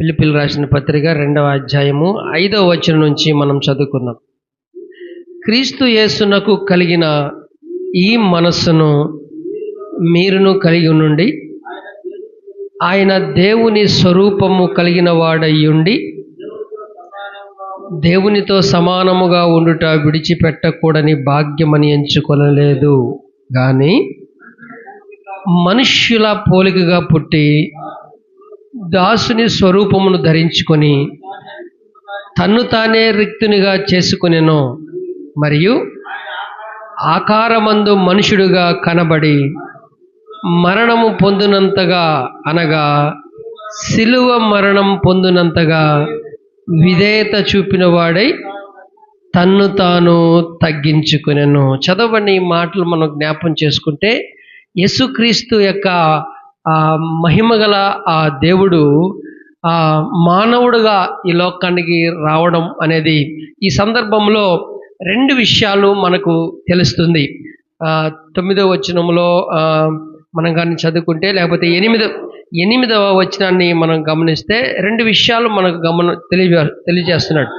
పిలిపిలు రాసిన పత్రిక రెండవ అధ్యాయము ఐదవ వచనం నుంచి మనం చదువుకుందాం. క్రీస్తు యేసునకు కలిగిన ఈ మనస్సును మీరును కలిగి నుండి ఆయన దేవుని స్వరూపము కలిగిన వాడయ్యుండి దేవునితో సమానముగా ఉండుట విడిచిపెట్టకూడని భాగ్యమని ఎంచుకొనలేదు. కానీ మనుష్యుల పోలికగా పుట్టి దాసుని స్వరూపమును ధరించుకొని తన్ను తానే రిక్తునిగా చేసుకునేను మరియు ఆకారమందు మనుషుడుగా కనబడి మరణము పొందినంతగా అనగా సిలువ మరణం పొందినంతగా విధేయత చూపిన వాడై తన్ను తాను తగ్గించుకునేను. చదవని మాటలు మనం జ్ఞాపం చేసుకుంటే యేసుక్రీస్తు యొక్క ఆ మహిమగల ఆ దేవుడు ఆ మానవుడుగా ఈ లోకానికి రావడం అనేది ఈ సందర్భంలో రెండు విషయాలు మనకు తెలుస్తుంది. తొమ్మిదవ వచనంలో మనం కానీ చదువుకుంటే లేకపోతే ఎనిమిదో ఎనిమిదవ వచనాన్ని మనం గమనిస్తే రెండు విషయాలు మనకు గమన తెలియ తెలియజేస్తున్నాడు.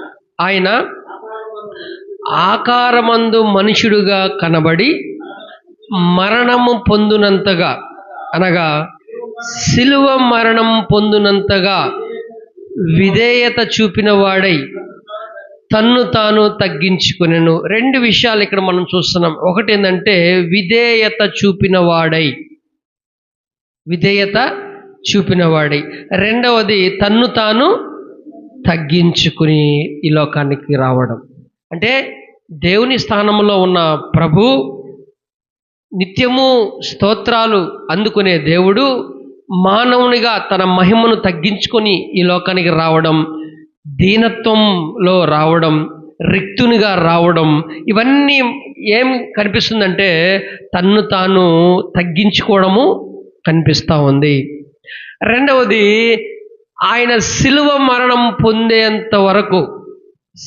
ఆయన ఆకారమందు మనుషుడుగా కనబడి మరణము పొందునంతగా అనగా శిలువ మరణం పొందునంతగా విధేయత చూపిన వాడై తన్ను తాను తగ్గించుకునేను. రెండు విషయాలు ఇక్కడ మనం చూస్తున్నాం. ఒకటి ఏంటంటే విధేయత చూపిన వాడై. విధేయత చూపిన వాడై. రెండవది తన్ను తాను తగ్గించుకుని ఈ లోకానికి రావడం. అంటే దేవుని స్థానంలో ఉన్న ప్రభు నిత్యము స్తోత్రాలు అందుకునే దేవుడు మానవునిగా తన మహిమను తగ్గించుకొని ఈ లోకానికి రావడం దీనత్వంలో రావడం రిక్తునిగా రావడం ఇవన్నీ ఏం కనిపిస్తుందంటే తన్ను తాను తగ్గించుకోవడము కనిపిస్తూ ఉంది. రెండవది ఆయన సిలువ మరణం పొందేంత వరకు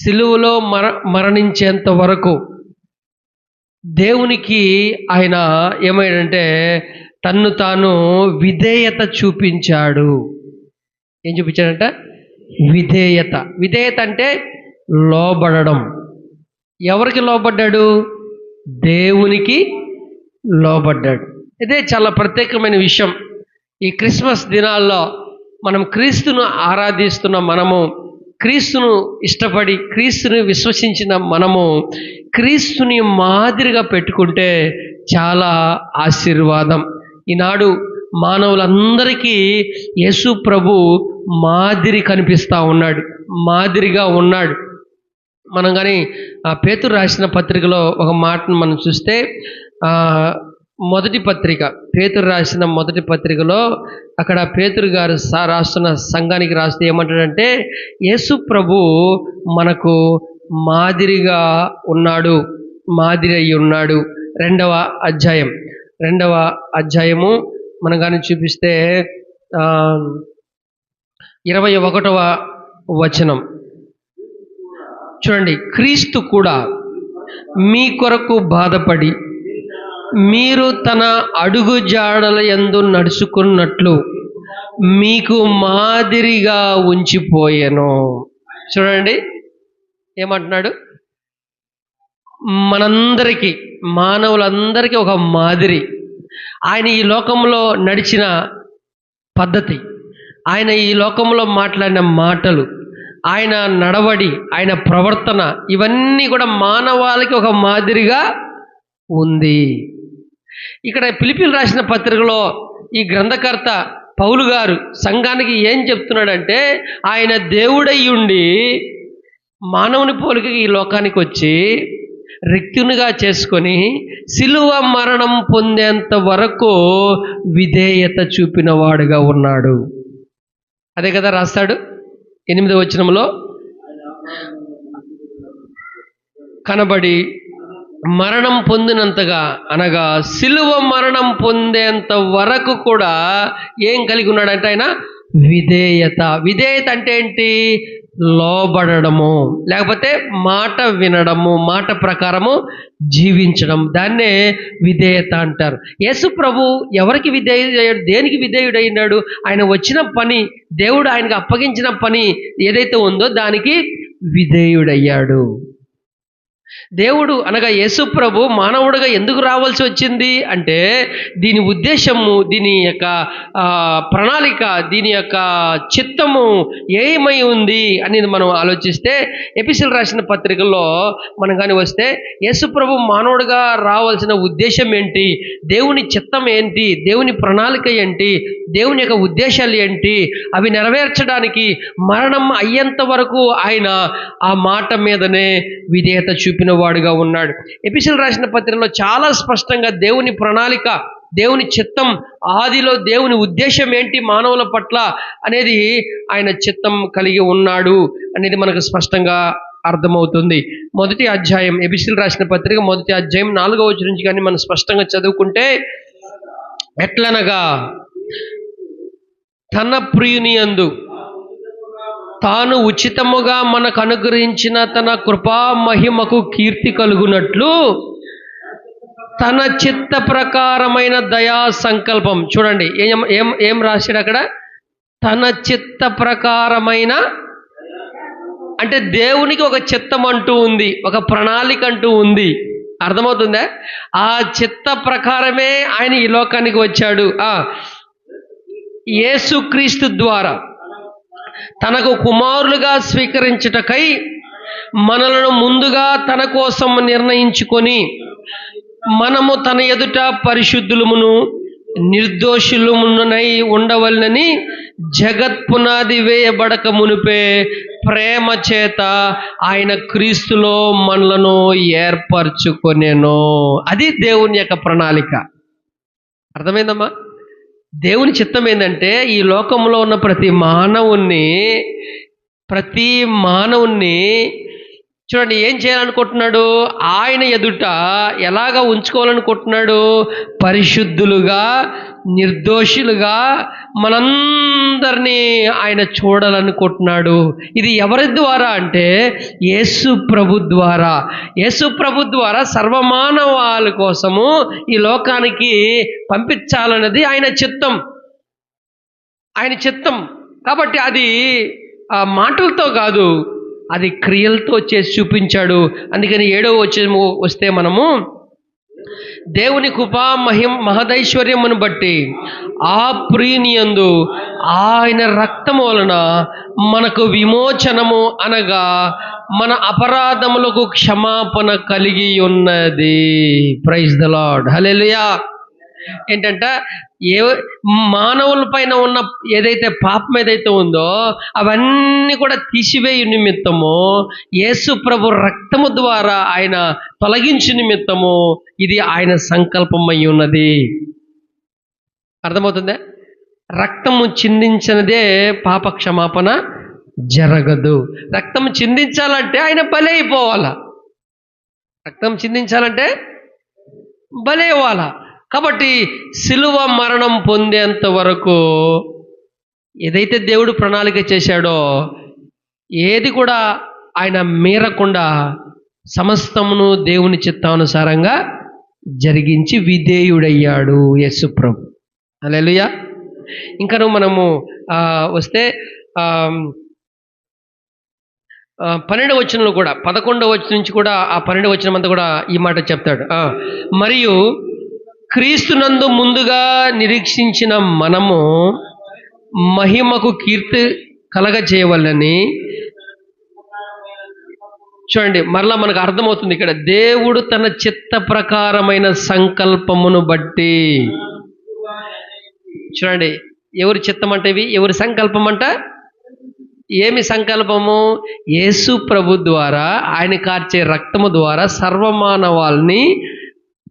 సిలువలో మర మరణించేంత వరకు దేవునికి ఆయన ఏమైందంటే తన్ను తాను విధేయత చూపించాడు. ఏం చూపించాడంట? విధేయత. విధేయత అంటే లోబడడం. ఎవరికి లోబడ్డాడు? దేవునికి లోబడ్డాడు. ఇదే చాలా ప్రత్యేకమైన విషయం. ఈ క్రిస్మస్ దినాల్లో మనం క్రీస్తును ఆరాధిస్తున్న మనము క్రీస్తును ఇష్టపడి క్రీస్తుని విశ్వసించిన మనము క్రీస్తుని మాదిరిగా పెట్టుకుంటే చాలా ఆశీర్వాదం. ఈనాడు మానవులందరికీ యేసు ప్రభు మాదిరి కనిపిస్తూ ఉన్నాడు మాదిరిగా ఉన్నాడు. మనం కానీ ఆ పేతురు రాసిన పత్రికలో ఒక మాటను మనం చూస్తే మొదటి పత్రిక పేతురు రాసిన మొదటి పత్రికలో అక్కడ పేతురు గారు సా రాస్తున్న సంఘానికి రాస్తే ఏమంటాడంటే యేసు ప్రభు మనకు మాదిరిగా ఉన్నాడు మాదిరి అయి ఉన్నాడు. రెండవ అధ్యాయం. రెండవ అధ్యాయము మనం కానీ చూపిస్తే ఇరవై ఒకటవ వచనం. చూడండి క్రీస్తు కూడా మీ కొరకు బాధపడి మీరు తన అడుగు జాడల ఎందు నడుచుకున్నట్లు మీకు మాదిరిగా ఉంచిపోయాను. చూడండి ఏమంటున్నాడు? మనందరికీ మానవులందరికీ ఒక మాదిరి. ఆయన ఈ లోకంలో నడిచిన పద్ధతి ఆయన ఈ లోకంలో మాట్లాడిన మాటలు ఆయన నడవడి ఆయన ప్రవర్తన ఇవన్నీ కూడా మానవాళికి ఒక మాదిరిగా ఉంది. ఇక్కడ పిలిపిలు రాసిన పత్రికలో ఈ గ్రంథకర్త పౌలు గారు సంఘానికి ఏం చెప్తున్నాడంటే ఆయన దేవుడై ఉండి మానవుని పోలిక ఈ లోకానికి వచ్చి రిక్తునిగా చేసుకొని సిలువ మరణం పొందేంత వరకు విధేయత చూపినవాడుగా ఉన్నాడు. అదే కదా రాస్తాడు ఎనిమిదో వచనంలో. కనబడి మరణం పొందినంతగా అనగా సిలువ మరణం పొందేంత వరకు కూడా ఏం కలిగి ఉన్నాడంటే ఆయన విధేయత. విధేయత అంటే ఏంటి? లోబడము లేకపోతే మాట వినడము మాట ప్రకారము జీవించడం. దాన్నే విధేయత అంటారు. యేసు ప్రభు ఎవరికి విధేయుడయ్యాడు? దేనికి విధేయుడైనాడు? ఆయన వచ్చిన పని దేవుడు ఆయనకు అప్పగించిన పని ఏదైతే ఉందో దానికి విధేయుడయ్యాడు. దేవుడు అనగా యేసు ప్రభు మానవుడిగా ఎందుకు రావాల్సి వచ్చింది అంటే దీని ఉద్దేశము దీని యొక్క ప్రణాళిక దీని యొక్క చిత్తము ఏమై ఉంది అనేది మనం ఆలోచిస్తే ఎపిసిల్ రాసిన పత్రికల్లో మనం కానీ వస్తే యేసు ప్రభు మానవుడిగా రావాల్సిన ఉద్దేశం ఏంటి? దేవుని చిత్తం ఏంటి? దేవుని ప్రణాళిక ఏంటి? దేవుని యొక్క ఉద్దేశాలు ఏంటి? అవి నెరవేర్చడానికి మరణం అయ్యేంత వరకు ఆయన ఆ మాట మీదనే విధేయత చెప్పిన వాడుగా ఉన్నాడు. ఎపిసిల్ రాసిన పత్రికలో చాలా స్పష్టంగా దేవుని ప్రణాళిక దేవుని చిత్తం ఆదిలో దేవుని ఉద్దేశం ఏంటి మానవుల పట్ల అనేది ఆయన చిత్తం కలిగి ఉన్నాడు అనేది మనకు స్పష్టంగా అర్థమవుతుంది. మొదటి అధ్యాయం ఎబిసిల్ రాసిన పత్రిక మొదటి అధ్యాయం నాలుగో వచ్చి నుంచి కానీ మనం స్పష్టంగా చదువుకుంటే ఎట్లనగా తన ప్రియుని యందు తాను ఉచితముగా మనకు అనుగ్రహించిన తన కృపా మహిమకు కీర్తి కలుగునట్లు తన చిత్త ప్రకారమైన దయా సంకల్పం. చూడండి ఏం ఏం ఏం రాశాడు అక్కడ? తన చిత్త ప్రకారమైన అంటే దేవునికి ఒక చిత్తం అంటూ ఉంది ఒక ప్రణాళిక అంటూ ఉంది. అర్థమవుతుందా? ఆ చిత్త ప్రకారమే ఆయన ఈ లోకానికి వచ్చాడు. ఏసుక్రీస్తు యేసుక్రీస్తు ద్వారా. తనకు కుమారులుగా స్వీకరించుటకై మనలను ముందుగా తన కోసం నిర్ణయించుకొని మనము తన ఎదుట పరిశుద్ధులమును నిర్దోషులమునై ఉండవలనని జగత్ పునాది వేయబడక మునిపే ప్రేమ చేత ఆయన క్రీస్తులో మనలను ఏర్పరచుకొనేను. అది దేవుని యొక్క ప్రణాళిక. అర్థమైందమ్మా? దేవుని చిత్తం ఏంటంటే ఈ లోకంలో ఉన్న ప్రతి మానవుణ్ణి ప్రతి మానవుణ్ణి చూడండి ఏం చేయాలనుకుంటున్నాడు? ఆయన ఎదుట ఎలాగ ఉంచుకోవాలనుకుంటున్నాడు? పరిశుద్ధులుగా నిర్దోషులుగా మనందరినీ ఆయన చూడాలనుకుంటున్నాడు. ఇది ఎవరి ద్వారా అంటే యేసు ప్రభు ద్వారా. యేసు ప్రభు ద్వారా సర్వమానవాల కోసము ఈ లోకానికి పంపించాలన్నది ఆయన చిత్తం. ఆయన చిత్తం. కాబట్టి అది ఆ మాటలతో కాదు అది క్రియలతో చేసి చూపించాడు. అందుకని ఏడో వచ్చే వస్తే మనము దేవుని కృపా మహిం మహదైశ్వర్యమును బట్టి ఆ ప్రియనియందు ఆయన రక్తము వలన మనకు విమోచనము అనగా మన అపరాధములకు క్షమాపణ కలిగి ఉన్నది. ప్రైజ్ ద లాడ్ హల్లెలూయా ఏంటంటే ఏ మానవుల పైన ఉన్న ఏదైతే పాపం ఏదైతే ఉందో అవన్నీ కూడా తీసివేయు నిమిత్తము యేసు ప్రభు రక్తము ద్వారా ఆయన తొలగించు నిమిత్తము ఇది ఆయన సంకల్పం అయి ఉన్నది. అర్థమవుతుందా? రక్తము చిందించినదే పాప క్షమాపణ జరగదు. రక్తం చిందించాలంటే ఆయన బలి అయిపోవాల? రక్తం చిందించాలంటే బలి అవ్వాలా? కాబట్టి సిలువ మరణం పొందేంత వరకు ఏదైతే దేవుడు ప్రణాళిక చేశాడో ఏది కూడా ఆయన మీరకుండా సమస్తమును దేవుని చిత్తానుసారంగా జరిగించి విధేయుడయ్యాడు యశుప్రభు ప్రభు. అలెలుయా ఇంకా మనము వస్తే పన్నెండు పన్నెండవ వచనంలో కూడా పదకొండవ వచనం నుంచి కూడా ఆ పన్నెండవ వచనం అంతా కూడా ఈ మాట చెప్తాడు. మరియు క్రీస్తునందు ముందుగా నిరీక్షించిన మనము మహిమకు కీర్తి కలగ చేయవలని చూడండి మరలా మనకు అర్థమవుతుంది ఇక్కడ దేవుడు తన చిత్త ప్రకారమైన సంకల్పమును బట్టి. చూడండి ఎవరి చిత్తం అంటే ఇవి? ఎవరి సంకల్పం అంట ఏమి సంకల్పము? యేసు ప్రభు ద్వారా ఆయన కార్చే రక్తము ద్వారా సర్వమానవాల్ని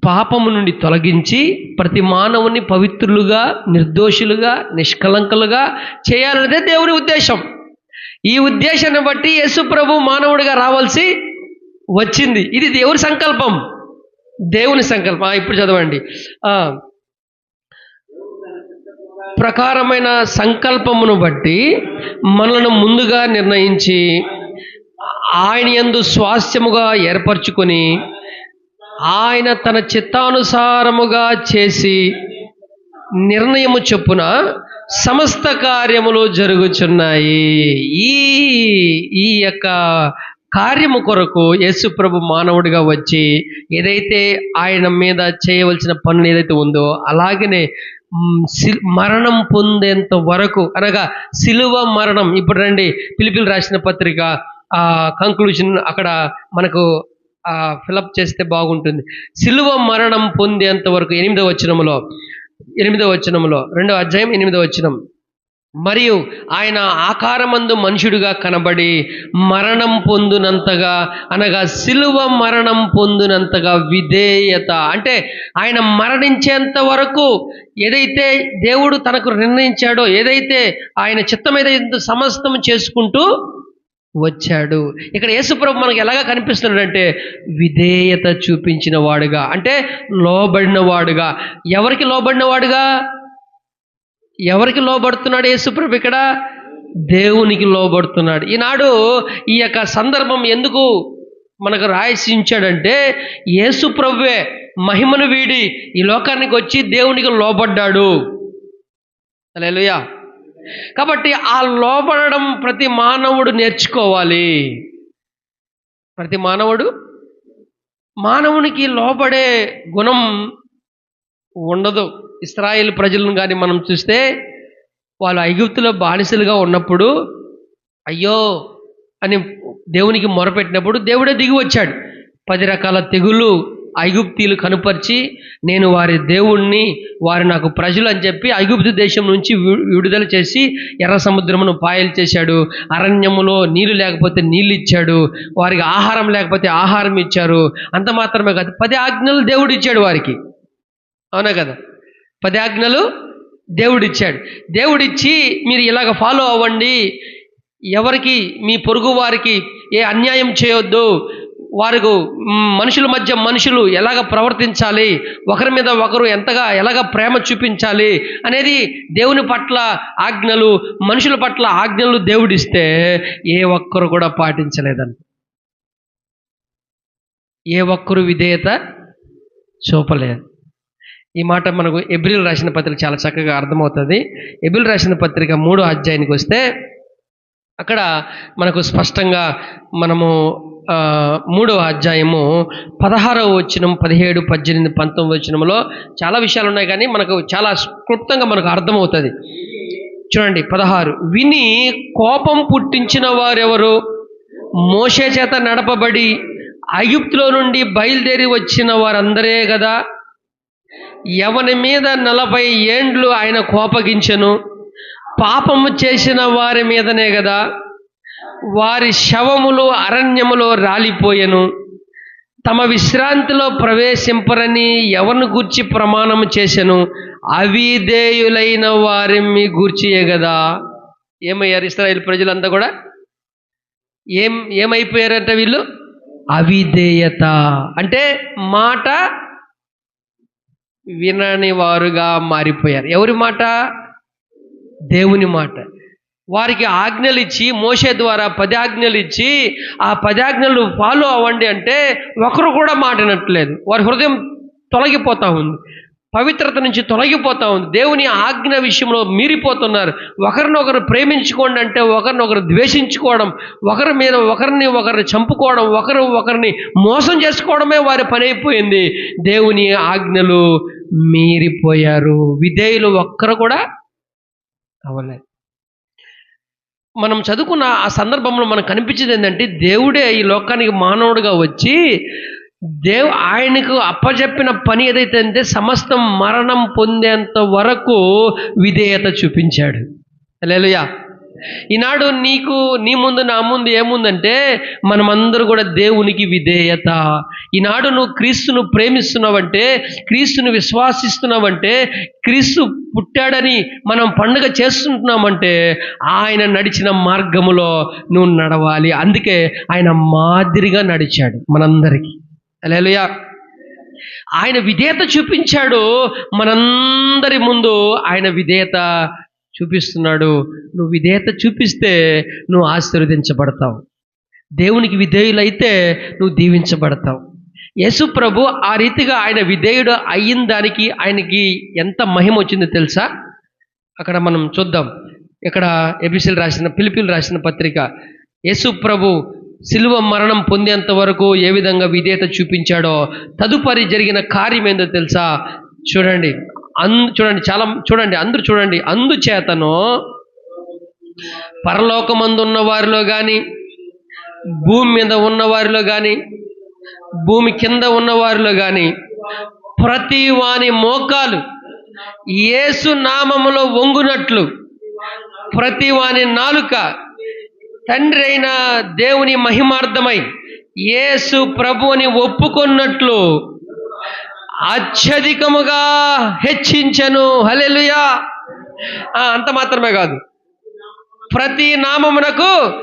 పాపము నుండి తొలగించి ప్రతి మానవుని పవిత్రులుగా నిర్దోషులుగా నిష్కలంకులుగా చేయాలన్నదే దేవుని ఉద్దేశం. ఈ ఉద్దేశాన్ని బట్టి యేసు ప్రభు మానవుడిగా రావాల్సి వచ్చింది. ఇది దేవుని సంకల్పం. దేవుని సంకల్పం. ఇప్పుడు చదవండి. ప్రకారమైన సంకల్పమును బట్టి మనలను ముందుగా నిర్ణయించి ఆయన ఎందు స్వాస్థ్యముగా ఏర్పరచుకొని ఆయన తన చిత్తానుసారముగా చేసి నిర్ణయము చొప్పున సమస్త కార్యములు జరుగుచున్నాయి. ఈ ఈ యొక్క కార్యము కొరకు యేసు ప్రభు మానవుడిగా వచ్చి ఏదైతే ఆయన మీద చేయవలసిన పనులు ఏదైతే ఉందో అలాగనే మరణం పొందేంత వరకు అనగా సిలువ మరణం. ఇప్పుడు రండి పిలిపిలు రాసిన పత్రిక ఆ కంక్లూజన్ అక్కడ మనకు ఫిలప్ చేస్తే బాగుంటుంది. సిలువ మరణం పొందేంత వరకు ఎనిమిదవ వచనములో ఎనిమిదవ వచనములో రెండవ అధ్యాయం ఎనిమిదవ వచనం. మరియు ఆయన ఆకారమందు మనుషుడిగా కనబడి మరణం పొందునంతగా అనగా సిలువ మరణం పొందునంతగా విధేయత. అంటే ఆయన మరణించేంత వరకు ఏదైతే దేవుడు తనకు నిర్ణయించాడో ఏదైతే ఆయన చిత్తం ఏదైతే సమస్తం చేసుకుంటూ వచ్చాడు. ఇక్కడ యేసుప్రభు మనకు ఎలాగా కనిపిస్తున్నాడంటే విధేయత చూపించిన వాడుగా. అంటే లోబడిన వాడుగా. ఎవరికి లోబడిన వాడుగా? ఎవరికి లోబడుతున్నాడు యేసుప్రభు ఇక్కడ? దేవునికి లోబడుతున్నాడు. ఈనాడు ఈ యొక్క సందర్భం ఎందుకు మనకు రాయసించాడంటే యేసుప్రభువే మహిమను వీడి ఈ లోకానికి వచ్చి దేవునికి లోబడ్డాడు. హల్లెలూయా. కాబట్టి ఆ లోపడడం ప్రతి మానవుడు నేర్చుకోవాలి. ప్రతి మానవుడు మానవునికి లోపడే గుణం ఉండదు. ఇస్రాయేల్ ప్రజలను కానీ మనం చూస్తే వాళ్ళు ఐగుప్తులో బానిసలుగా ఉన్నప్పుడు అయ్యో అని దేవునికి మొరపెట్టినప్పుడు దేవుడే దిగి వచ్చాడు. పది రకాల తెగులు ఐగుప్తీలు కనుపరిచి నేను వారి దేవుణ్ణి వారి నాకు ప్రజలు అని చెప్పి ఐగుప్తు దేశం నుంచి విడుదల చేసి ఎర్ర సముద్రమును పాయలు చేశాడు. అరణ్యములో నీళ్ళు లేకపోతే నీళ్ళు ఇచ్చాడు. వారికి ఆహారం లేకపోతే ఆహారం ఇచ్చారు. అంత మాత్రమే కాదు పది ఆజ్ఞలు దేవుడు ఇచ్చాడు వారికి. అవునా కదా? పది ఆజ్ఞలు దేవుడిచ్చాడు దేవుడిచ్చి మీరు ఇలాగ ఫాలో అవ్వండి. ఎవరికి మీ పొరుగు వారికి ఏ అన్యాయం చేయొద్దు. వారికి మనుషుల మధ్య మనుషులు ఎలాగ ప్రవర్తించాలి? ఒకరి మీద ఒకరు ఎంతగా ఎలాగ ప్రేమ చూపించాలి? అనేది దేవుని పట్ల ఆజ్ఞలు మనుషుల పట్ల ఆజ్ఞలు దేవుడిస్తే ఏ ఒక్కరు కూడా పాటించలేదండి ఏ ఒక్కరు విధేయత చూపలేదు. ఈ మాట మనకు ఎబ్రిల్ రాసిన పత్రిక చాలా చక్కగా అర్థమవుతుంది. ఎబ్రిల్ రాసిన పత్రిక మూడో అధ్యాయానికి వస్తే అక్కడ మనకు స్పష్టంగా మనము మూడవ అధ్యాయము పదహారవ వచనం పదిహేడు పద్దెనిమిది పంతొమ్మిది వచనంలో చాలా విషయాలు ఉన్నాయి కానీ మనకు చాలా క్లుప్తంగా మనకు అర్థమవుతుంది. చూడండి పదహారు. విని కోపం పుట్టించిన వారెవరు? మోషే చేత నడపబడి ఐగుప్తులో నుండి బయలుదేరి వచ్చిన వారందరే కదా ఎవని మీద నలభై ఏండ్లు ఆయన కోపగించను? పాపము చేసిన వారి మీదనే కదా వారి శవములు అరణ్యములో రాలిపోయెను. తమ విశ్రాంతిలో ప్రవేశింపరని ఎవరిని గూర్చి ప్రమాణం చేశాను అవిధేయులైన వారిని గూర్చియే కదా ఏమయ్యారు ఇస్రాయేల్ ప్రజలంతా కూడా? ఏం ఏమైపోయారంట వీళ్ళు? అవిధేయత. అంటే మాట వినని వారుగా మారిపోయారు. ఎవరి మాట? దేవుని మాట. వారికి ఆజ్ఞలు ఇచ్చి మోసే ద్వారా పది ఆజ్ఞలు ఇచ్చి ఆ పది ఆజ్ఞలు ఫాలో అవ్వండి అంటే ఒకరు కూడా మాటినట్లేదు. వారి హృదయం తొలగిపోతూ ఉంది. పవిత్రత నుంచి తొలగిపోతూ ఉంది. దేవుని ఆజ్ఞ విషయంలో మీరిపోతున్నారు. ఒకరినొకరు ప్రేమించుకోండి అంటే ఒకరినొకరు ద్వేషించుకోవడం ఒకరి మీద ఒకరిని ఒకరిని చంపుకోవడం ఒకరు ఒకరిని మోసం చేసుకోవడమే వారి పని అయిపోయింది. దేవుని ఆజ్ఞలు మీరిపోయారు. విధేయులు ఒక్కరు కూడా అవ్వలేదు మనం చదువుకున్న ఆ సందర్భంలో మనకు కనిపించేది ఏంటంటే దేవుడే ఈ లోకానికి మానవుడిగా వచ్చి దేవు ఆయనకు అప్పచెప్పిన పని ఏదైతే అంటే సమస్తం మరణం పొందేంత వరకు విధేయత చూపించాడు. లేలుయా ఈనాడు నీకు నీ ముందు నా ముందు ఏముందంటే మనమందరూ కూడా దేవునికి విధేయత. ఈనాడు నువ్వు క్రీస్తును ప్రేమిస్తున్నావంటే క్రీస్తును విశ్వాసిస్తున్నావంటే క్రీస్తు పుట్టాడని మనం పండుగ చేస్తుంటున్నామంటే ఆయన నడిచిన మార్గములో నువ్వు నడవాలి. అందుకే ఆయన మాదిరిగా నడిచాడు మనందరికీ. అలా ఆయన విధేయత చూపించాడు మనందరి ముందు. ఆయన విధేయత చూపిస్తున్నాడు. నువ్వు విధేయత చూపిస్తే నువ్వు ఆశీర్వదించబడతావు. దేవునికి విధేయులైతే నువ్వు దీవించబడతావు. యేసు ప్రభు ఆ రీతిగా ఆయన విధేయుడు అయిన దానికి ఆయనకి ఎంత మహిమ వచ్చిందో తెలుసా? అక్కడ మనం చూద్దాం. ఇక్కడ ఎబిసిల్ రాసిన పిలిపిలు రాసిన పత్రిక. యేసు ప్రభు సిలువ మరణం పొందేంత వరకు ఏ విధంగా విధేయత చూపించాడో తదుపరి జరిగిన కార్యం ఏందో తెలుసా? చూడండి. అన్ చూడండి చాలా చూడండి అందరూ చూడండి. అందుచేతను పరలోకమందున్న వారిలో కానీ భూమి మీద ఉన్న వారిలో కానీ భూమి కింద ఉన్న వారిలో కానీ ప్రతి వాని మోకాలు యేసు నామములో వంగునట్లు ప్రతి వాని నాలుక తండ్రి అయిన దేవుని మహిమార్థమై యేసు ప్రభువుని ఒప్పుకున్నట్లు అత్యధికముగా హెచ్చించను. హలెలుయా అంత మాత్రమే కాదు. ప్రతి నామమునకు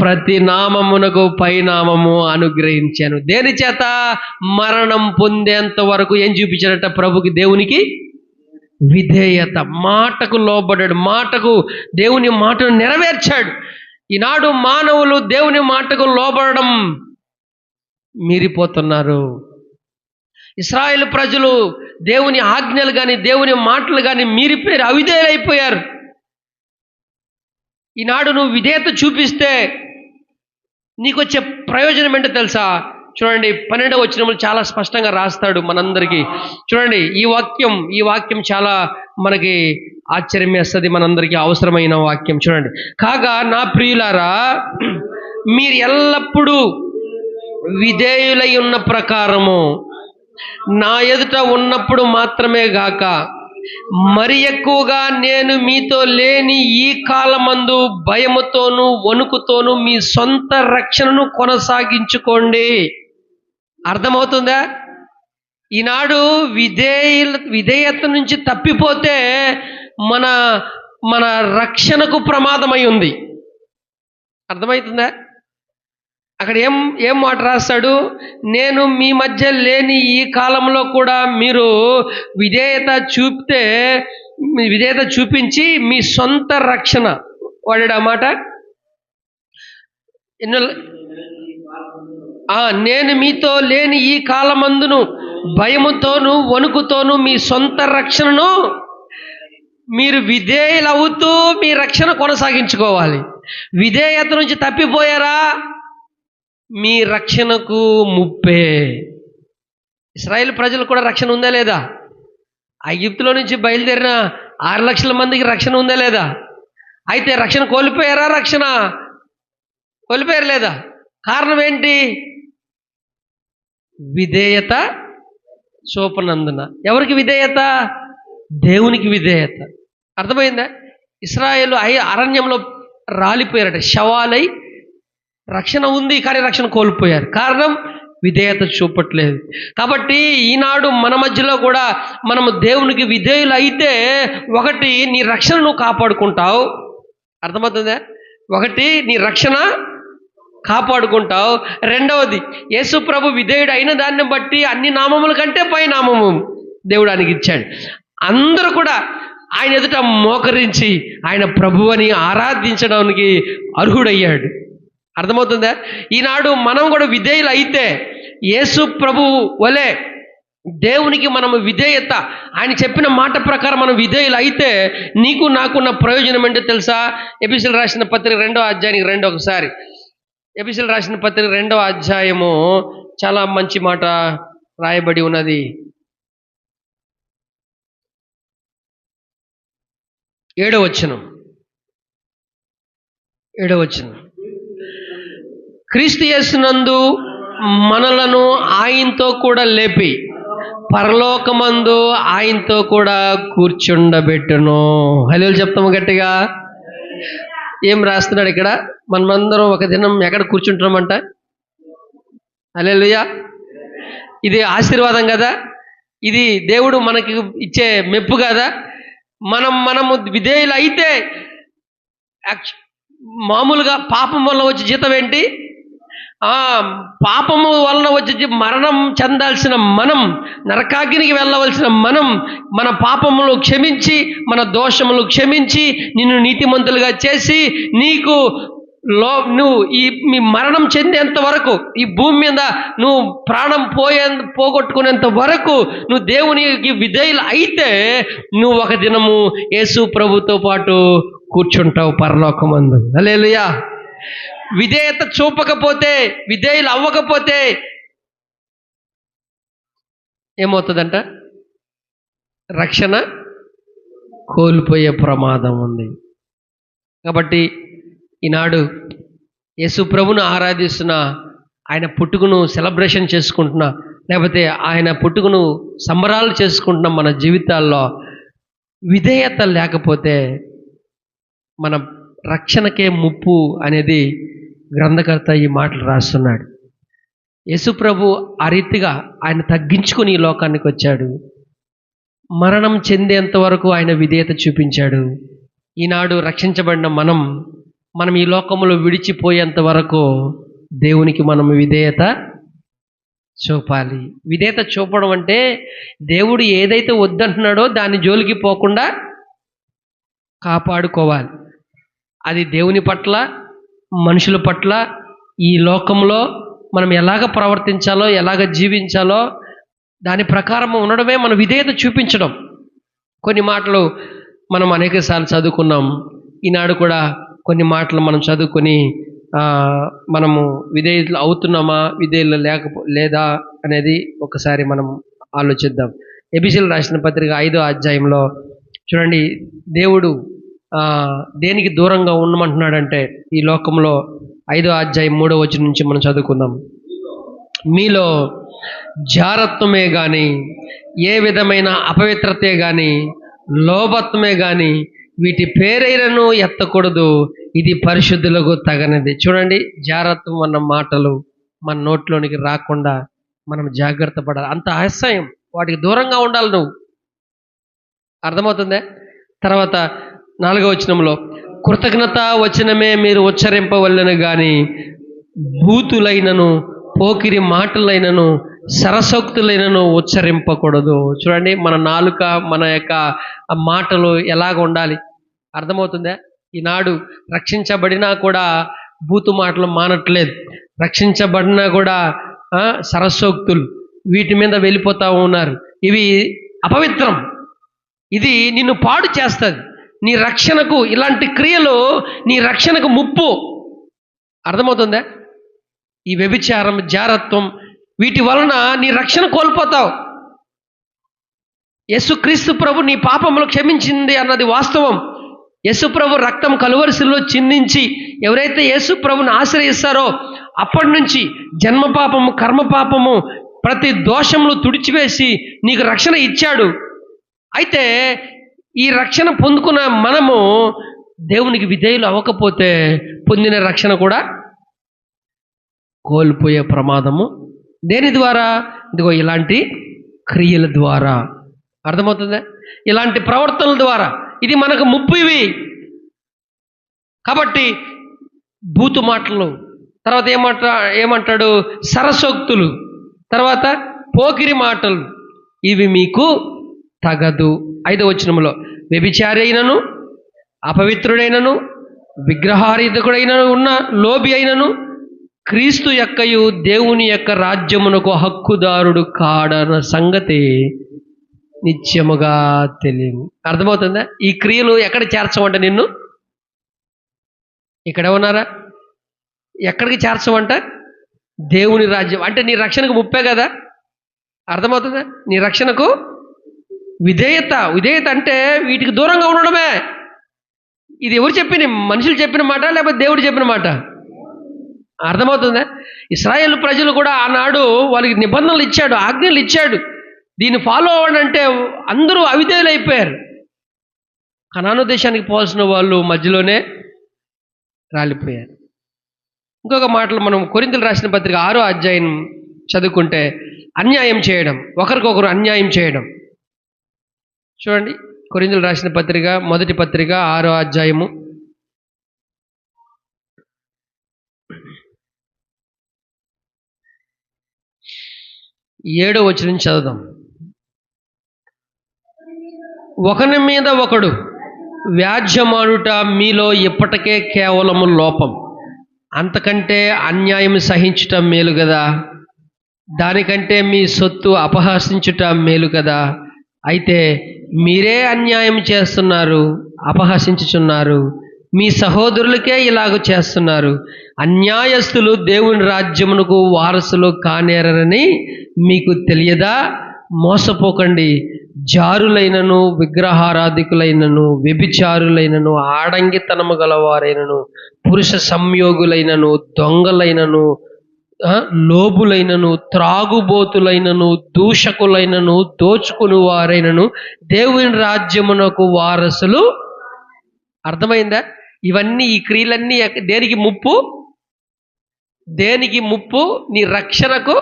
ప్రతి నామమునకు పైనామము అనుగ్రహించాను. దేని చేత? మరణం పొందేంత వరకు ఏం చూపించాడట ప్రభుకి? దేవునికి విధేయత. మాటకు లోబడ్డాడు. మాటకు దేవుని మాటను నెరవేర్చాడు. ఈనాడు మానవులు దేవుని మాటకు లోబడడం మీరిపోతున్నారు. ఇస్రాయేల్ ప్రజలు దేవుని ఆజ్ఞలు కానీ దేవుని మాటలు కానీ మీరిపోయారు అవిధేయులైపోయారు. ఈనాడు నువ్వు విధేయత చూపిస్తే నీకు వచ్చే ప్రయోజనం ఏంటో తెలుసా? చూడండి పన్నెండవ వచ్చినప్పుడు చాలా స్పష్టంగా రాస్తాడు మనందరికీ. చూడండి ఈ వాక్యం ఈ వాక్యం చాలా మనకి ఆశ్చర్యం వేస్తుంది మనందరికీ అవసరమైన వాక్యం చూడండి. కాగా నా ప్రియులారా మీరు ఎల్లప్పుడూ విధేయులై ఉన్న ప్రకారము నా ఎదుట ఉన్నప్పుడు మాత్రమే గాక మరి ఎక్కువగా నేను మీతో లేని ఈ కాలమందు భయముతోనూ వణుకుతోనూ మీ సొంత రక్షణను కొనసాగించుకోండి. అర్థమవుతుందా? ఈనాడు విధేయ విధేయత నుంచి తప్పిపోతే మన మన రక్షణకు ప్రమాదమై ఉంది. అర్థమవుతుందా? అక్కడ ఏం ఏం మాట రాస్తాడు? నేను మీ మధ్య లేని ఈ కాలంలో కూడా మీరు విధేయత చూపితే మీ విధేయత చూపించి మీ సొంత రక్షణ. వాడాడు ఆ మాట? ఎన్నో నేను మీతో లేని ఈ కాలమందును భయముతోను వణుకుతోను మీ సొంత రక్షణను మీరు విధేయులవుతూ మీ రక్షణ కొనసాగించుకోవాలి. విధేయత నుంచి తప్పిపోయారా? మీ రక్షణకు ముప్పే. ఇస్రాయేల్ ప్రజలు కూడా రక్షణ ఉందా లేదా? ఐగిప్తులో నుంచి బయలుదేరిన ఆరు లక్షల మందికి రక్షణ ఉందా లేదా? అయితే రక్షణ కోల్పోయారా రక్షణ? కోల్పోయారు లేదా? కారణం ఏంటి? విధేయత చూపనందున. ఎవరికి విధేయత? దేవునికి విధేయత. అర్థమైందా? ఇస్రాయేల్ ఐ అరణ్యంలో రాలిపోయారట. శవాలై రక్షణ ఉంది కానీ రక్షణ కోల్పోయారు. కారణం విధేయత చూపట్లేదు. కాబట్టి ఈనాడు మన మధ్యలో కూడా మనము దేవునికి విధేయులు అయితే ఒకటి నీ రక్షణ నువ్వు కాపాడుకుంటావు. అర్థమవుతుందా? ఒకటి నీ రక్షణ కాపాడుకుంటావు. రెండవది యేసు ప్రభు విధేయుడు అయిన దాన్ని బట్టి అన్ని నామముల కంటే పై నామము దేవుడు ఆయనకి ఇచ్చాడు. అందరూ కూడా ఆయన ఎదుట మోకరించి ఆయన ప్రభువని ఆరాధించడానికి అర్హుడయ్యాడు. అర్థమవుతుందా? ఈనాడు మనం కూడా విధేయులు అయితే యేసు ప్రభు వలె దేవునికి మనము విధేయత ఆయన చెప్పిన మాట ప్రకారం మనం విధేయులు అయితే నీకు నాకున్న ప్రయోజనం ఏంటో తెలుసా? ఎపిసిల్ రాసిన పత్రిక రెండో అధ్యాయానికి రెండో ఒకసారి. ఎపిసిల్ రాసిన పత్రిక రెండవ అధ్యాయము చాలా మంచి మాట రాయబడి ఉన్నది. ఏడో వచ్చినం ఏడో మనలను ఆయనతో కూడా లేపి పరలోకమందు ఆయనతో కూడా కూర్చుండబెట్టును. హలో చెప్తాము గట్టిగా. ఏం రాస్తున్నాడు ఇక్కడ? మనమందరం ఒక దినం ఎక్కడ కూర్చుంటున్నామంట? హల్లెలూయా. ఇది ఆశీర్వాదం కదా? ఇది దేవుడు మనకి ఇచ్చే మెప్పు కదా? మనం మనము విధేయులు అయితే యాక్చు- మామూలుగా పాపం వల్ల వచ్చే జీతం ఏంటి? ఆ పాపము వలన వచ్చి మరణం చెందాల్సిన మనం నరకాగ్నికి వెళ్ళవలసిన మనం మన పాపములు క్షమించి మన దోషములు క్షమించి నిన్ను నీతిమంతులుగా చేసి నీకు లో నువ్వు ఈ మీ మరణం చెందేంత వరకు ఈ భూమి మీద నువ్వు ప్రాణం పోయే పోగొట్టుకునేంత వరకు నువ్వు దేవునికి విధేయులు అయితే నువ్వు ఒక దినము యేసు ప్రభుతో పాటు కూర్చుంటావు పరలోకమందు. అలేలుయా విధేయత చూపకపోతే విధేయులు అవ్వకపోతే ఏమవుతుందంట? రక్షణ కోల్పోయే ప్రమాదం ఉంది. కాబట్టి ఈనాడు యేసు ప్రభును ఆరాధిస్తున్న ఆయన పుట్టుకను సెలబ్రేషన్ చేసుకుంటున్నా లేకపోతే ఆయన పుట్టుకను సంబరాలు చేసుకుంటున్న మన జీవితాల్లో విధేయత లేకపోతే మన రక్షణకే ముప్పు అనేది గ్రంథకర్త ఈ మాటలు రాస్తున్నాడు. యశుప్రభు ఆ రీతిగా ఆయన తగ్గించుకుని ఈ లోకానికి వచ్చాడు. మరణం చెందేంత వరకు ఆయన విధేయత చూపించాడు. ఈనాడు రక్షించబడిన మనం మనం ఈ లోకంలో విడిచిపోయేంత వరకు దేవునికి మనం విధేయత చూపాలి. విధేయత చూపడం అంటే దేవుడు ఏదైతే వద్దంటున్నాడో దాని జోలికి పోకుండా కాపాడుకోవాలి. అది దేవుని పట్ల మనుషుల పట్ల ఈ లోకంలో మనం ఎలాగ ప్రవర్తించాలో ఎలాగ జీవించాలో దాని ప్రకారం ఉండడమే మన విధేయత చూపించడం. కొన్ని మాటలు మనం అనేకసార్లు చదువుకున్నాం. ఈనాడు కూడా కొన్ని మాటలు మనం చదువుకొని మనము విధేయులు అవుతున్నామా విధేయులు లేకపో లేదా అనేది ఒకసారి మనం ఆలోచిద్దాం. ఎబిసిల్ రాసిన పత్రిక ఐదో అధ్యాయంలో చూడండి దేవుడు దేనికి దూరంగా ఉండమంటున్నాడంటే ఈ లోకంలో ఐదో అధ్యాయం మూడో వచ్చి నుంచి మనం చదువుకుందాం. మీలో జారత్వమే కానీ ఏ విధమైన అపవిత్రతే కానీ లోభత్వమే కానీ వీటి పేరైనను ఎత్తకూడదు. ఇది పరిశుద్ధులకు తగనిది. చూడండి జారత్వం అన్న మాటలు మన నోట్లోనికి రాకుండా మనం జాగ్రత్త పడాలి. అంత అసహ్యం. వాటికి దూరంగా ఉండాలి నువ్వు. అర్థమవుతుందే? తర్వాత నాలుగవ వచనంలో కృతజ్ఞత వచనమే మీరు ఉచ్చరింపవల్లను కానీ భూతులైనను పోకిరి మాటలైనను సరసోక్తులైనను ఉచ్చరింపకూడదు. చూడండి మన నాలుక మన యొక్క మాటలు ఎలాగ ఉండాలి? అర్థమవుతుందా? ఈనాడు రక్షించబడినా కూడా బూతు మాటలు మానట్లేదు. రక్షించబడినా కూడా ఆ, వీటి మీద వెళ్ళిపోతూ ఉన్నారు. ఇవి అపవిత్రం. ఇది నిన్ను పాడు చేస్తుంది. నీ రక్షణకు ఇలాంటి క్రియలు నీ రక్షణకు ముప్పు. అర్థమవుతుందా? ఈ వ్యభిచారం జారత్వం వీటి వలన నీ రక్షణ కోల్పోతావు. యేసుక్రీస్తు ప్రభు నీ పాపములు క్షమించింది అన్నది వాస్తవం. యేసు ప్రభు రక్తం కలువరిశిలో చిందించి ఎవరైతే యేసు ప్రభుని ఆశ్రయిస్తారో అప్పటి నుంచి జన్మ పాపము కర్మ పాపము ప్రతి దోషములు తుడిచివేసి నీకు రక్షణ ఇచ్చాడు. అయితే ఈ రక్షణ పొందుకున్న మనము దేవునికి విధేయులు అవ్వకపోతే పొందిన రక్షణ కూడా కోల్పోయే ప్రమాదము. దేని ద్వారా? ఇదిగో ఇలాంటి క్రియల ద్వారా. అర్థమవుతుందా? ఇలాంటి ప్రవర్తనల ద్వారా. ఇది మనకు ముప్పు ఇవి కాబట్టి బూతు మాటలు. తర్వాత ఏమంట ఏమంటాడు? సరసోక్తులు. తర్వాత పోకిరి మాటలు. ఇవి మీకు తగదు. ఐదో వచనములో వ్యభిచారి అయినను అపవిత్రుడైనను విగ్రహారీతకుడైనను ఉన్న లోబి అయినను క్రీస్తు యొక్కయు దేవుని యొక్క రాజ్యమునకు హక్కుదారుడు కాడన్న సంగతి నిత్యముగా తెలియదు అర్థమవుతుందా? ఈ క్రియలు ఎక్కడ చేర్చమంట నిన్ను? ఇక్కడ ఉన్నారా? ఎక్కడికి చేర్చమంట దేవుని రాజ్యం. అంటే నీ రక్షణకు ముప్పే కదా? అర్థమవుతుందా? నీ రక్షణకు విధేయత విధేయత అంటే వీటికి దూరంగా ఉండడమే. ఇది ఎవరు చెప్పిన మనుషులు చెప్పిన మాట లేకపోతే దేవుడు చెప్పిన మాట? అర్థమవుతుందా? ఇస్రాయేల్ ప్రజలు కూడా ఆనాడు వాళ్ళకి నిబంధనలు ఇచ్చాడు ఆజ్ఞలు ఇచ్చాడు. దీన్ని ఫాలో అవ్వండి అంటే అందరూ అవిధేయులు అయిపోయారు కనాను దేశానికి పోవాల్సిన వాళ్ళు మధ్యలోనే రాలిపోయారు. ఇంకొక మాటలు మనం కొరింతలు రాసిన పత్రిక ఆరో అధ్యాయం చదువుకుంటే అన్యాయం చేయడం ఒకరికొకరు అన్యాయం చేయడం. చూడండి కొరింతలు రాసిన పత్రిక మొదటి పత్రిక ఆరో అధ్యాయము. ఏడో వచనం చదువుదాం. ఒకని మీద ఒకడు వ్యాజ్యమాడుట మీలో ఇప్పటికే కేవలము లోపం. అంతకంటే అన్యాయం సహించటం మేలు కదా దానికంటే మీ సొత్తు అపహసించుట మేలు కదా? అయితే మీరే అన్యాయం చేస్తున్నారు అపహసించుచున్నారు. మీ సహోదరులకే ఇలాగ చేస్తున్నారు. అన్యాయస్తులు దేవుని రాజ్యమునకు వారసులు కానేరని మీకు తెలియదా? మోసపోకండి. జారులైనను విగ్రహారాధికులైనను వ్యభిచారులైనను ఆడంగితనము గలవారైనను పురుష సంయోగులైనను దొంగలైనను లోబులైనను త్రాగుబోతులైనను దూషకులైనను దోచుకుని వారైనను దేవుని రాజ్యమునకు వారసులు. అర్థమైందా? ఇవన్నీ ఈ క్రియలన్నీ దేనికి ముప్పు? దేనికి ముప్పు? నీ రక్షణకు.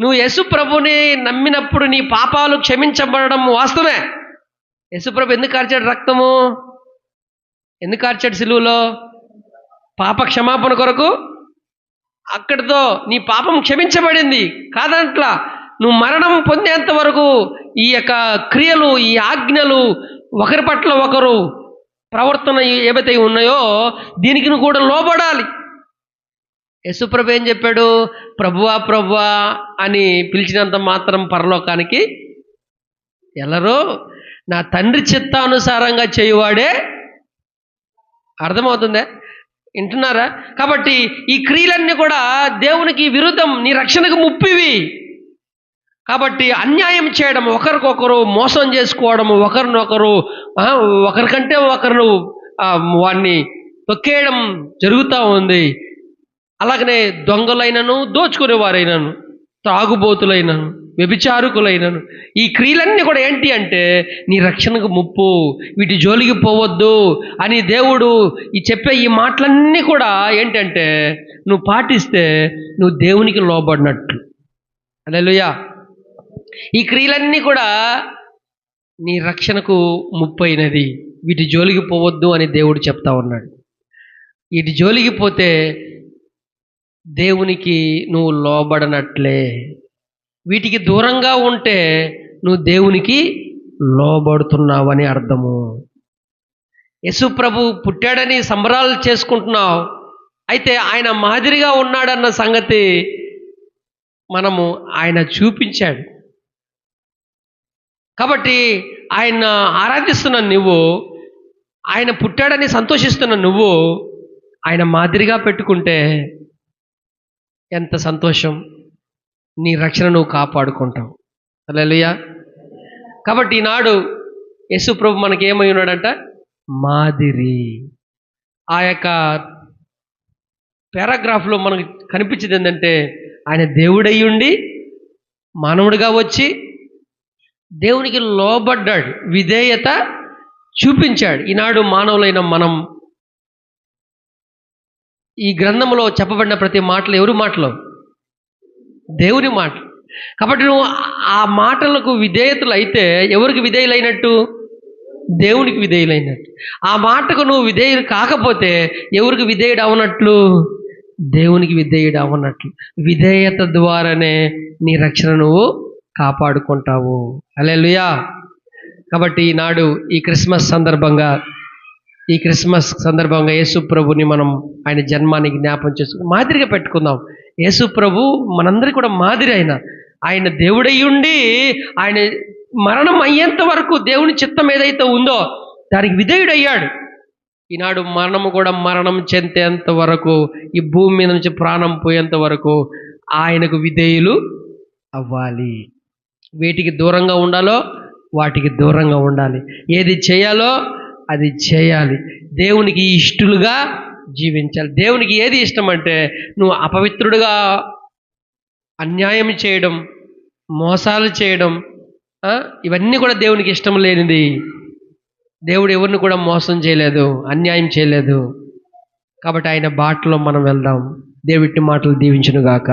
నువ్వు యశుప్రభుని నమ్మినప్పుడు నీ పాపాలు క్షమించబడడం వాస్తవమే. యశుప్రభు ఎందుకు కార్చాడు రక్తము? ఎందుకు కార్చాడు సిలువులో? పాప క్షమాపణ కొరకు. అక్కడితో నీ పాపం క్షమించబడింది. కాదంట్లా నువ్వు మరణం పొందేంత వరకు ఈ యొక్క క్రియలు ఈ ఆజ్ఞలు ఒకరి పట్ల ఒకరు ప్రవర్తన ఏవైతే ఉన్నాయో దీనికి నువ్వు కూడా లోబడాలి. యశుప్రభు ఏం చెప్పాడు? ప్రభువా ప్రభువా అని పిలిచినంత మాత్రం పరలోకానికి ఎల్లరూ నా తండ్రి చిత్తానుసారంగా చేయువాడే. అర్థమవుతుందా? వింటున్నారా? కాబట్టి ఈ క్రియలన్నీ కూడా దేవునికి విరుద్ధం నీ రక్షణకు ముప్పివి. కాబట్టి అన్యాయం చేయడం ఒకరికొకరు మోసం చేసుకోవడం ఒకరినొకరు ఒకరికంటే ఒకరు వాడిని తొక్కేయడం జరుగుతూ ఉంది. అలాగనే దొంగలైనను దోచుకునేవారైనను. తాగుబోతులైనను వ్యభిచారకులైనను. ఈ క్రియలన్నీ కూడా ఏంటి అంటే నీ రక్షణకు ముప్పు వీటి జోలికి పోవద్దు అని దేవుడు ఈ చెప్పే ఈ మాటలన్నీ కూడా ఏంటంటే నువ్వు పాటిస్తే నువ్వు దేవునికి లోబడినట్లు అదేలుయా ఈ క్రియలన్నీ కూడా నీ రక్షణకు ముప్పు అయినది వీటి జోలికి పోవద్దు అని దేవుడు చెప్తా ఉన్నాడు. వీటి జోలికి పోతే దేవునికి నువ్వు లోబడనట్లే. వీటికి దూరంగా ఉంటే నువ్వు దేవునికి లోబడుతున్నావని అర్థము. యశు ప్రభు పుట్టాడని సంబరాలు చేసుకుంటున్నావు. అయితే ఆయన మాదిరిగా ఉన్నాడన్న సంగతి మనము ఆయన చూపించాడు. కాబట్టి ఆయన ఆరాధిస్తున్న నువ్వు ఆయన పుట్టాడని సంతోషిస్తున్న నువ్వు ఆయన మాదిరిగా పెట్టుకుంటే ఎంత సంతోషం. నీ రక్షణ నువ్వు కాపాడుకుంటావు. అలెలుయా కాబట్టి ఈనాడు యేసు ప్రభు మనకి ఏమై ఉన్నాడంట? మాదిరి. ఆ యొక్క పారాగ్రాఫ్లో మనకు కనిపించింది ఏంటంటే ఆయన దేవుడయ్యుండి మానవుడిగా వచ్చి దేవునికి లోబడ్డాడు. విధేయత చూపించాడు. ఈనాడు మానవులైన మనం ఈ గ్రంథంలో చెప్పబడిన ప్రతి మాటలు ఎవరి మాటలు? దేవుని మాట కాబట్టి నువ్వు ఆ మాటలకు విధేయతలు అయితే ఎవరికి విధేయులైనట్టు? దేవునికి విధేయులైనట్టు. ఆ మాటకు నువ్వు విధేయులు కాకపోతే ఎవరికి విధేయుడు అవనట్లు దేవునికి విధేయుడు అవనట్లు విధేయత ద్వారానే నీ రక్షణ నువ్వు కాపాడుకుంటావు. అలెలుయా కాబట్టి ఈనాడు ఈ క్రిస్మస్ సందర్భంగా ఈ క్రిస్మస్ సందర్భంగా యేసు ప్రభుని మనం ఆయన జన్మాన్ని జ్ఞాపం చేసుకుని మాదిరిగా పెట్టుకుందాం. యేసు ప్రభు మనందరికీ కూడా మాదిరి ఆయన ఆయన దేవుడయ్యుండి ఆయన మరణం అయ్యేంత వరకు దేవుని చిత్తం ఏదైతే ఉందో దానికి విధేయుడయ్యాడు. ఈనాడు మరణము కూడా మరణం చెందేంత వరకు ఈ భూమి మీద నుంచి ప్రాణం పోయేంత వరకు ఆయనకు విధేయులు అవ్వాలి. వీటికి దూరంగా ఉండాలో వాటికి దూరంగా ఉండాలి. ఏది చేయాలో అది చేయాలి. దేవునికి ఇష్టలుగా జీవించాలి. దేవునికి ఏది ఇష్టం అంటే నువ్వు అపవిత్రుడుగా అన్యాయం చేయడం మోసాలు చేయడం ఇవన్నీ కూడా దేవునికి ఇష్టం లేనిది. దేవుడు ఎవరిని కూడా మోసం చేయలేదు అన్యాయం చేయలేదు. కాబట్టి ఆయన బాటలో మనం వెళ్దాం. దేవుడి మాటలు దీవించునుగాక.